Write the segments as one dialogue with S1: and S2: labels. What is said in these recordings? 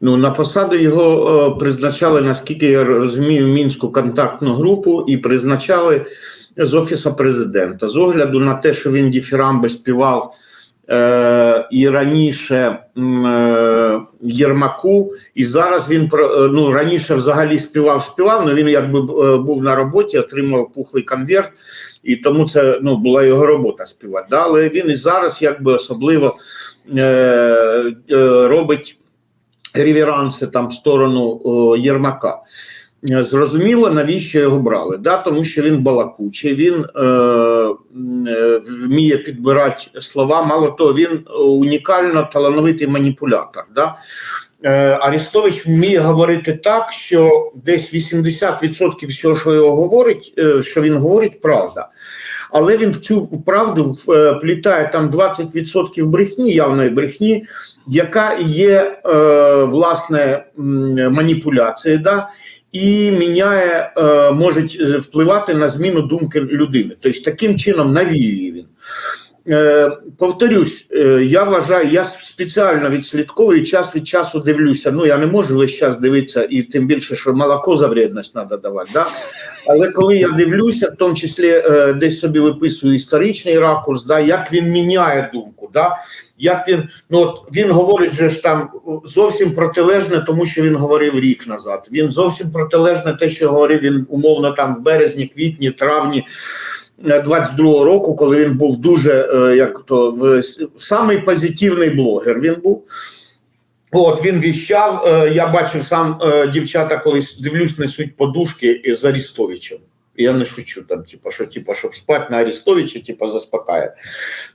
S1: Ну, на посаду його е, призначали, наскільки я розумію, мінську контактну групу і призначали з офісу президента. З огляду на те, що він діфірамби співав е, і раніше е, Єрмаку, і зараз він е, ну, раніше взагалі співав, співав, але він якби е, був на роботі, отримав пухлий конверт, і тому це ну, була його робота співати. Але він і зараз якби особливо е, е, робить реверанси там в сторону Єрмака. Е, Зрозуміло, навіщо його брали? Да, тому що він балакучий, він е, е, вміє підбирати слова. Мало того, він унікально талановитий маніпулятор. Да? Е, Арестович вміє говорити так, що десь 80% всього, що його говорить, е, що він говорить, правда. Але він в цю правду вплітає там 20% брехні, явної брехні, яка є е, власне маніпуляція, да, і міняє, е, може впливати на зміну думки людини. Тобто таким чином навіює він. Е, повторюсь, е, я вважаю, я спеціально відслідковую час від часу дивлюся. Ну я не можу весь час дивитися, і тим більше, що молоко за вредність треба давати. Да? Але коли я дивлюся, в тому числі е, десь собі виписую історичний ракурс, да, як він міняє думку, да, як він ну от він говорить же ж там зовсім протилежне, тому що він говорив рік назад. Він зовсім протилежне те, що говорив він умовно там в березні, квітні, травні. 22-го року, коли він був дуже е, як то в самий позитивний блогер. Він був. От він віщав. е, Я бачив сам е, дівчата, колись дивлюсь, несуть подушки з Арістовичем. Я не шучу там, типу, що типу, щоб спати на Арістовича, типу, заспокає.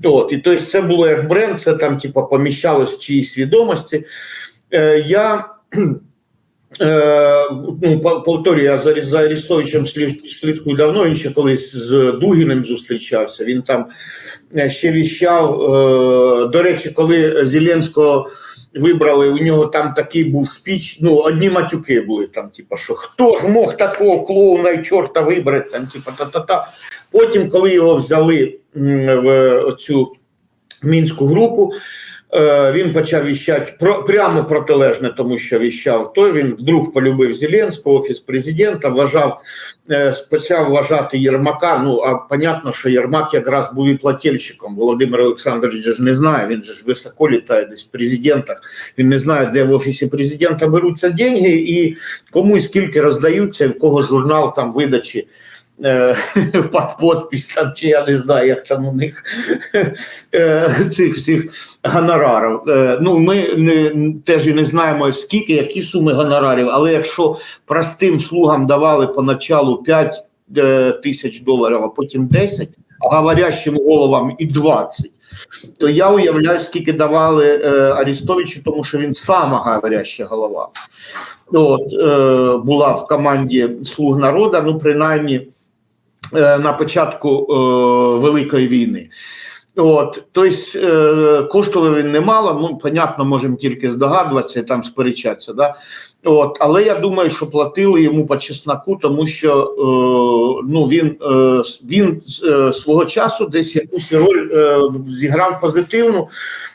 S1: От, і тобто це було як бренд, це там, типу, поміщалось в чиїсь свідомості. Е, Я Е, ну, повторюю, я за, за Арістовичем слідкую давно. Він ще колись з Дугіним зустрічався. Він там е, ще віщав. Е, до речі, коли Зеленського вибрали, у нього там такий був спіч. Ну, одні матюки були там, типу, що хто ж мог такого клоуна і чорта вибрати, там, типу, та-та-та. Потім, коли його взяли в цю мінську групу. Е, Він почав віщати про прямо протилежне, тому що віщав той. Він вдруг полюбив Зеленського, офіс президента, вважав е, почав вважати Єрмака. Ну а понятно, що Єрмак якраз був і плательщиком. Володимир Олександрович ж не знає. Він же ж високо літає десь в президентах. Він не знає, де в офісі президента беруться деньги і кому і скільки роздаються, в кого журнал там видачі. Е, Під подпись там, чи я не знаю, як там у них е, цих всіх гонорарів. Е, Ну, ми не, теж і не знаємо, скільки, які суми гонорарів, але якщо простим слугам давали поначалу 5 е, тисяч доларів, а потім 10, а говорящим головам і 20, то я уявляю, скільки давали е, Арістовичу, тому що він сама говоряща голова. От, е, була в команді Слуг народа, ну, принаймні на початку е, Великої війни. От, тобто, е, коштував він немало, ну, понятно, можемо тільки здогадуватися і там сперечатися. Да? От, але я думаю, що платили йому по чесноку, тому що е, ну, він, е, він е, свого часу десь якусь роль е, зіграв позитивну,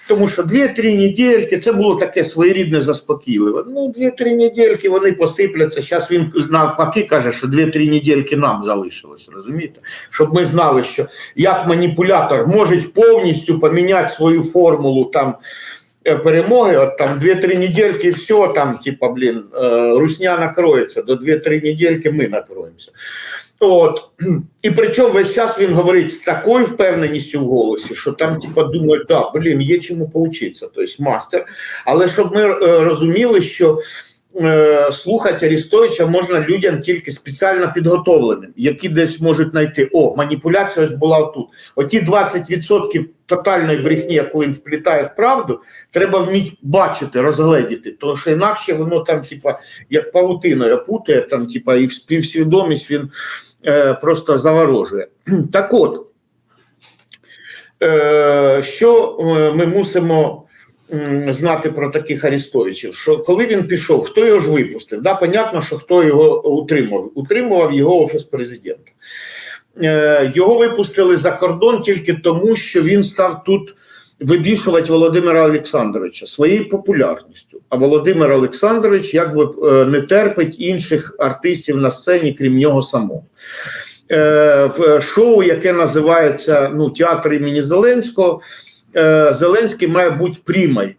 S1: тому що 2-3 недільки це було таке своєрідне заспокійливе. Ну, 2-3 недільки вони посипляться. Зараз він навпаки каже, що 2-3 недільки нам залишилось, розумієте? Щоб ми знали, що як маніпулятор може повністю поміняти свою формулу там е, перемоги, от там 2-3 недельки і все, там, типа, блін, е, русня накроється, до 2-3 недельки ми накроємося. От. І причому весь час він говорить з такою впевненістю в голосі, що там, типа, думають, да, блін, є чому поучитися, тобто мастер. Але щоб ми е, розуміли, що е, слухати Арістовича можна людям тільки спеціально підготовленим, які десь можуть знайти, о, маніпуляція ось була тут. Оті 20% тотальної брехні, яку він вплітає в правду, треба вміти бачити, розгледіти, тому що інакше воно там, типа, як павутиною опутає, там, типа, і в співсвідомість він просто заворожує. Так от, е, що е, ми мусимо знати про таких Арістовичів? Що коли він пішов, хто його ж випустив? Да, понятно, що хто його утримував. Утримував його офіс президента. Е, Його випустили за кордон тільки тому, що він став тут вибішувати Володимира Олександровича своєю популярністю. А Володимир Олександрович якби е, не терпить інших артистів на сцені, крім нього самого. Е, В шоу, яке називається ну, Театр імені Зеленського, е, Зеленський має бути прімой.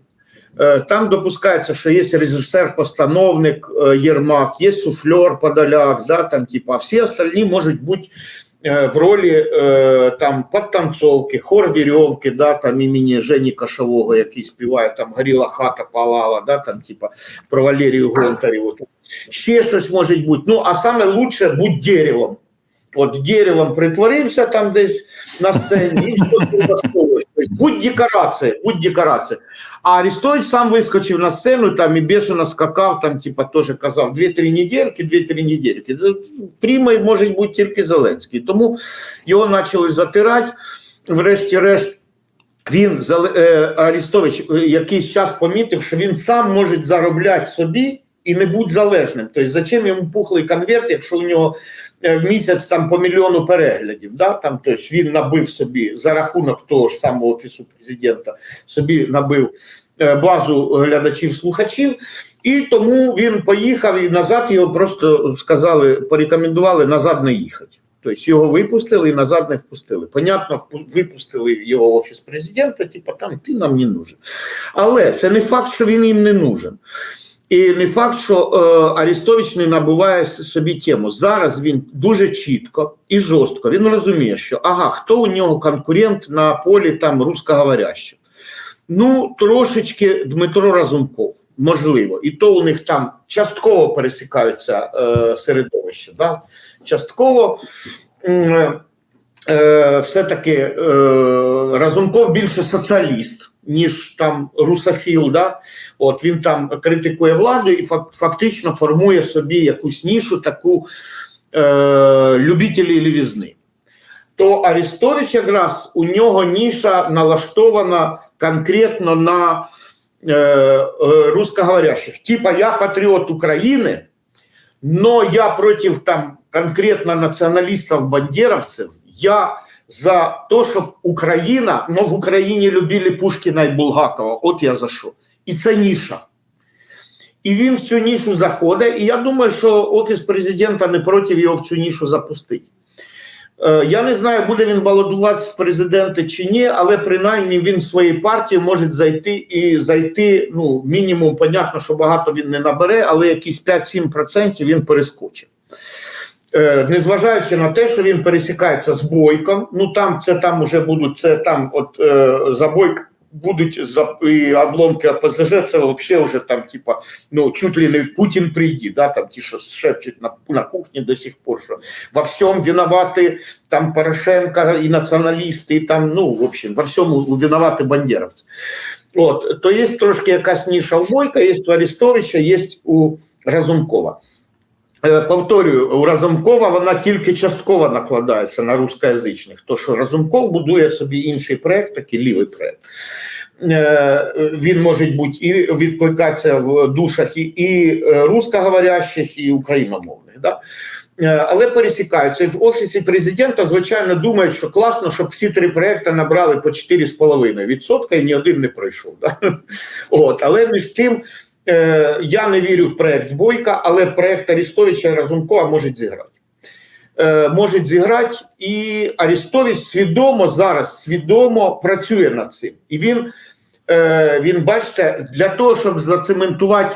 S1: Там допускається, що є режисер-постановник Єрмак, є суфлер Подоляк, да, там, типа, а всі остальні можуть бути в ролі е, там подтанцовки, хор вірьовки, да, там імені Жені Кашового, який співає там Горіла хата палала, да, там, типа, про Валерію Гонтарєву. Ще щось може бути. Ну, а саме лучше будь деревом. От деревом притворився там десь на сцені, і що ти влаштовуєш. Тобто Будь декорація, будь декорація. А Арестович сам вискочив на сцену там і бешено скакав, там, типа, теж казав, дві-три недельки, дві-три недельки. Прімой може бути тільки Зеленський. Тому його почали затирати. Врешті-решт, він, е, Арестович, якийсь час помітив, що він сам може заробляти собі і не бути залежним. Тобто, зачем йому пухлий конверт, якщо у нього е, в місяць там по мільйону переглядів, да? там, тобто він набив собі за рахунок того ж самого офісу президента, собі набив е, базу глядачів-слухачів, і тому він поїхав і назад його просто сказали, порекомендували назад не їхати. Тобто його випустили і назад не впустили. Понятно, випустили його офіс президента, типу, там ти нам не нужен. Але це не факт, що він їм не нужен. І не факт, що е, Арестович не набуває собі тему. Зараз він дуже чітко і жорстко. Він розуміє, що ага, хто у нього конкурент на полі там русскоговорящих? Ну, трошечки Дмитро Разумков, можливо. І то у них там частково пересікаються е, середовища. Да? Частково м, е, все-таки е, Разумков більше соціаліст, ніж там русофіл. Да? От він там критикує владу і фактично формує собі якусь нішу, таку е, любителі лівізни. То Арестович якраз у нього ніша налаштована конкретно на е, русскоговорящих. Типа я патріот України, но я проти там конкретно націоналістів бандеровців, я за те, щоб Україна, ну в Україні любили Пушкіна і Булгакова, от я за що. І це ніша. І він в цю нішу заходить, і я думаю, що Офіс президента не проти його в цю нішу запустити. Е, Я не знаю, буде він балотуватися в президенти чи ні, але принаймні він в своїй партії може зайти і зайти. Ну, мінімум, понятно, що багато він не набере, але якісь 5-7% він перескочить. Е, Незважаючи на те, що він пересікається з бойком, ну там це там уже будуть це там, от е, за бойк будуть за і обломки ОПЗЖ, це взагалі вже там, типа, ну чуть ли не Путін прийде, да, там ті, що шепчуть на, на кухні до сих пор, що во всьому виноваты там Порошенко і націоналісти, і там, ну, в общем, во всьому виноваты бандеровці. От, то є трошки якась ніша у Бойка, є у Арестовича, є у Разумкова. Е, Повторюю, у Разумкова вона тільки частково накладається на рускоязичних, то що Разумков будує собі інший проект, такий лівий проект. Е, Він може бути і відкликатися в душах і, і е, русскоговорящих, і україномовних. Да? Але пересікаються. В офісі президента, звичайно, думають, що класно, щоб всі три проекти набрали по 4,5% і ні один не пройшов. Да? От, але між тим. Е, Я не вірю в проект Бойка, але проект Арестовича і Разумкова можуть зіграти. Е, Можуть зіграти, і Арестович свідомо зараз свідомо працює над цим. І він, е, він бачите, для того, щоб зацементувати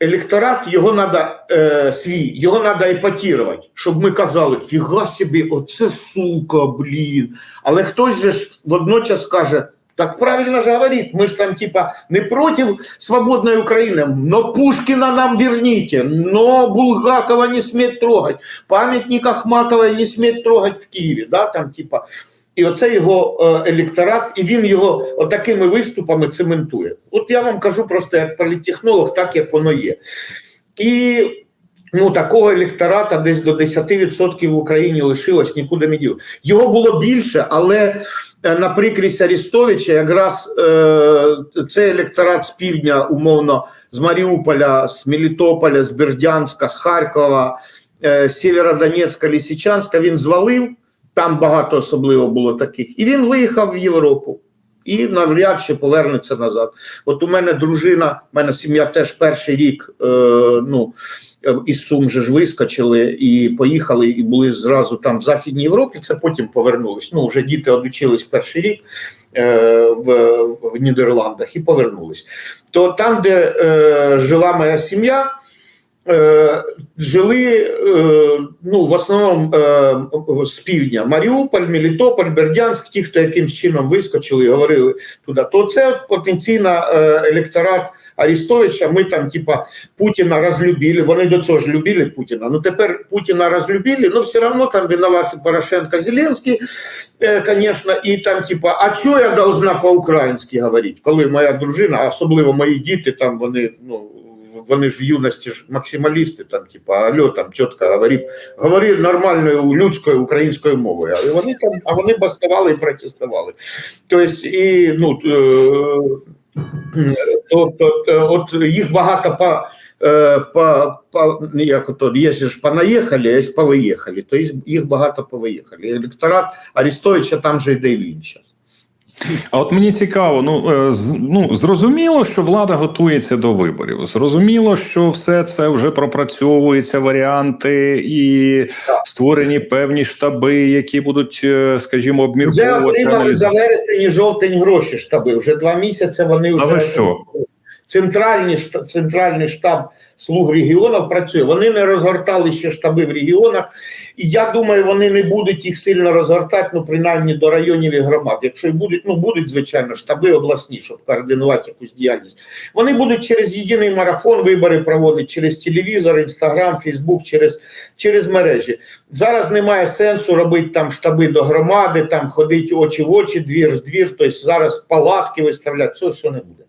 S1: електорат, його треба е, свій, його треба епатірувати, щоб ми казали, фіга собі, оце сука, блін. Але хтось же ж водночас каже. Так правильно же говорит, мы же там типа не против свободной Украины, но Пушкина нам верните, но Булгакова не сметь трогать, памятник Ахматовой не сметь трогать в Києві, да, там типа. І оце його електорат, і він його отакими виступами цементує. От я вам кажу просто як політтехнолог, так як воно є. І ну, такого електората десь до 10% в Україні лишилось, нікуди не діло. Його було більше, але е, на прикрість Арестовича якраз е, цей електорат з півдня, умовно, з Маріуполя, з Мелітополя, з Бердянська, з Харкова, е, з Сєвєродонецька, Лісичанська, він звалив, там багато особливо було таких, і він виїхав в Європу. і навряд чи повернеться назад. От у мене дружина, у мене сім'я теж перший рік. Е, ну, із Сум же ж вискочили і поїхали, і були зразу там в Західній Європі. Це потім повернулись. Ну, вже діти одучились перший рік е, в, в Нідерландах і повернулись. То там, де е, жила моя сім'я, е, жили е, ну, в основному е, з півдня Маріуполь, Мелітополь, Бердянськ, ті, хто якимсь чином вискочили і говорили туди. То це от потенційна е, електорат Арістовича. Ми там, типа, Путіна розлюбили. Вони до цього ж любили Путіна. Ну тепер Путіна розлюбили, але все одно там винувати Порошенко Зеленський, е, конечно, і там, типа, а що я должна по-українськи говорити, коли моя дружина, особливо мої діти, там вони, ну. Вони ж в юності ж максималісти, там, типа, алло, там тітка говорить, говори нормальною людською українською мовою. А вони там, а вони бастували і протестували. Тобто, і ну е, то, то, е, от їх багато по. е, По, по, як ото, є ж понаїхали, а повиїхали, то їх- багато повиїхали. Електорат Арістовича там же йде він зараз.
S2: А от мені цікаво, ну, е, ну зрозуміло, що влада готується до виборів. Зрозуміло, що все це вже пропрацьовуються варіанти і створені певні штаби, які будуть, е, скажімо,
S1: Вже
S2: обмірковувати
S1: отримали за вересень і жовтень гроші штаби. Вже два місяці вони вже
S2: А ви що?
S1: центральний штаб, центральний штаб слуг регіонів працює. Вони не розгортали ще штаби в регіонах, і я думаю, вони не будуть їх сильно розгортати, ну принаймні до районів і громад. Якщо й будуть, ну будуть звичайно штаби обласні, щоб координувати якусь діяльність. Вони будуть через єдиний марафон вибори проводити через телевізор, інстаграм, фейсбук, через, через мережі. Зараз немає сенсу робити там штаби до громади, там ходити очі в очі, двір в двір. Тобто зараз палатки виставляти, цього все не буде.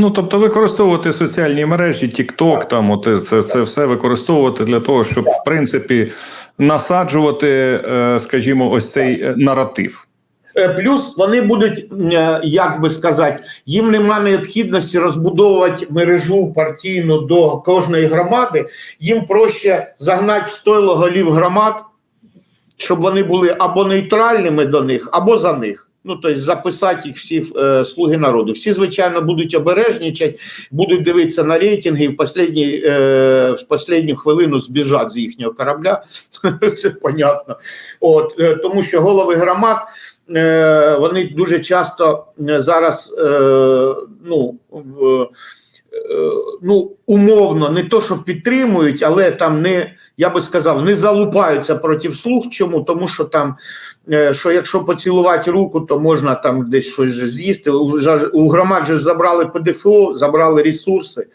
S2: Ну тобто, використовувати соціальні мережі, TikTok, там от це, це все використовувати для того, щоб в принципі насаджувати, е, скажімо, ось цей е, наратив.
S1: Е, Плюс вони будуть, е, як би сказати, їм нема необхідності розбудовувати мережу партійну до кожної громади. Їм проще загнати в стойло голів громад, щоб вони були або нейтральними до них, або за них. Ну, тобто записати їх всі е, слуги народу. Всі, звичайно, будуть обережнічати, будуть дивитися на рейтинги і в останній, е, в останню хвилину збіжать з їхнього корабля. Це понятно. От, е, тому що голови громад е, вони дуже часто е, зараз е, ну, е, ну, умовно, не то, що підтримують, але там не, я би сказав, не залупаються проти слуг. Чому? Тому що там, е, що якщо поцілувати руку, то можна там десь щось з'їсти. У, громад же забрали ПДФО, забрали ресурси.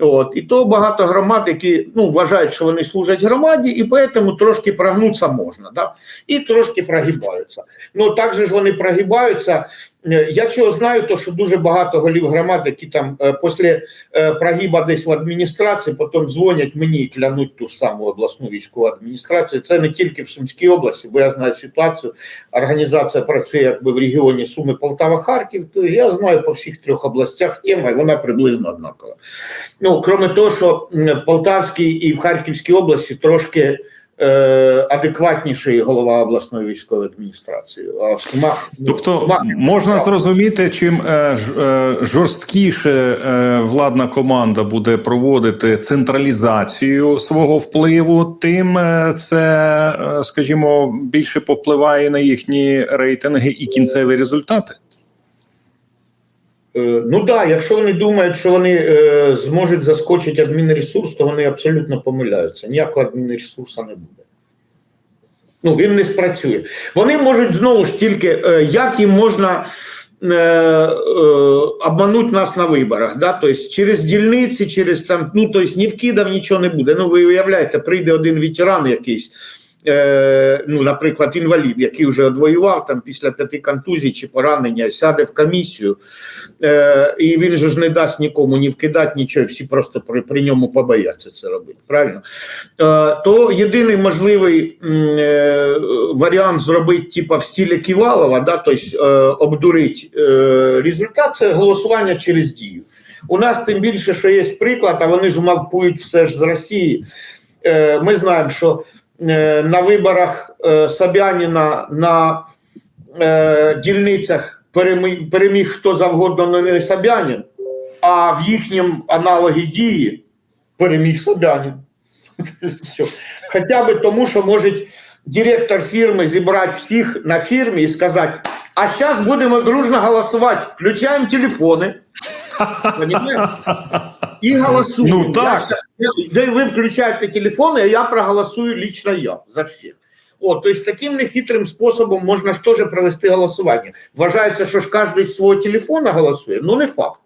S1: От, і то багато громад, які ну, вважають, що вони служать громаді, і тому трошки прогнутися можна, да? і трошки прогибаються. Ну так же ж вони прогибаються. Е, Я чого знаю, то що дуже багато голів громад, які там е, після е, прогиба десь в адміністрації, потім дзвонять мені і клянуть ту ж саму обласну військову адміністрацію. Це не тільки в Сумській області, бо я знаю ситуацію. Організація працює якби в регіоні Суми, Полтава, Харків. То я знаю по всіх трьох областях тема, і вона приблизно однакова. Ну, крім того, що в Полтавській і в Харківській області трошки адекватніший голова обласної військової адміністрації. А в
S2: Тобто
S1: Сумах
S2: можна
S1: так.
S2: зрозуміти, чим е, е, жорсткіше е, владна команда буде проводити централізацію свого впливу, тим е, це, е, скажімо, більше повпливає на їхні рейтинги і кінцеві результати.
S1: Е, Ну так, якщо вони думають, що вони е, зможуть заскочити адмінресурс, то вони абсолютно помиляються. Ніякого адмінресурсу не буде. Ну, він не спрацює. Вони можуть знову ж тільки, е, як їм можна обманути нас на виборах. Да? Тобто через дільниці, через там, ну тобто ні вкидав, нічого не буде. Ну, ви уявляєте, прийде один ветеран якийсь. Е, ну, наприклад, інвалід, який вже одвоював там після п'яти контузій чи поранення, сяде в комісію, е, і він же ж не дасть нікому ні вкидати, нічого, всі просто при, при ньому побояться це робити. Правильно? Е, то єдиний можливий варіант зробити, типа в стилі Ківалова, да, тобто обдурити результат, це голосування через дію. У нас тим більше, що є приклад, а вони ж мавпують все ж з Росії. Ми знаємо, що на виборах е, Собяніна на е, дільницях переміг, хто завгодно, але не Собянин, а в їхньому аналогі дії переміг Собянин. Все. Хоча б тому, що може директор фірми зібрати всіх на фірмі і сказати: а зараз будемо дружно голосувати, включаємо телефони. Понимаєте? І голосуємо.
S2: Ну, так.
S1: Я щас- Де ви включаєте телефони, а я проголосую лично я за всіх. От, тобто таким нехитрим способом можна ж теж провести голосування. Вважається, що ж кожен з свого телефона голосує, ну не факт.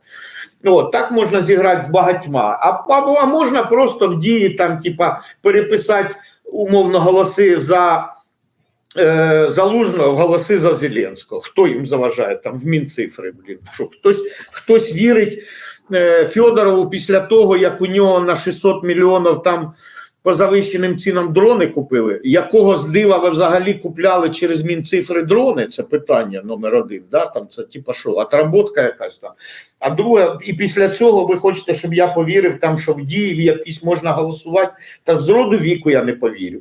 S1: От, так можна зіграти з багатьма. А, або а можна просто в дії там, типа, переписати умовно голоси за е, Залужного, голоси за Зеленського. Хто їм заважає там в Мінцифри? Блін, що хтось, хтось вірить е, Федорову після того, як у нього на 600 мільйонів там по завищеним цінам дрони купили. Якого з дива ви взагалі купляли через Мінцифри дрони? Це питання номер один. Да? Там це типа що, отработка якась там. А друге, і після цього ви хочете, щоб я повірив, там, що в дії якісь можна голосувати. Та з роду віку я не повірю.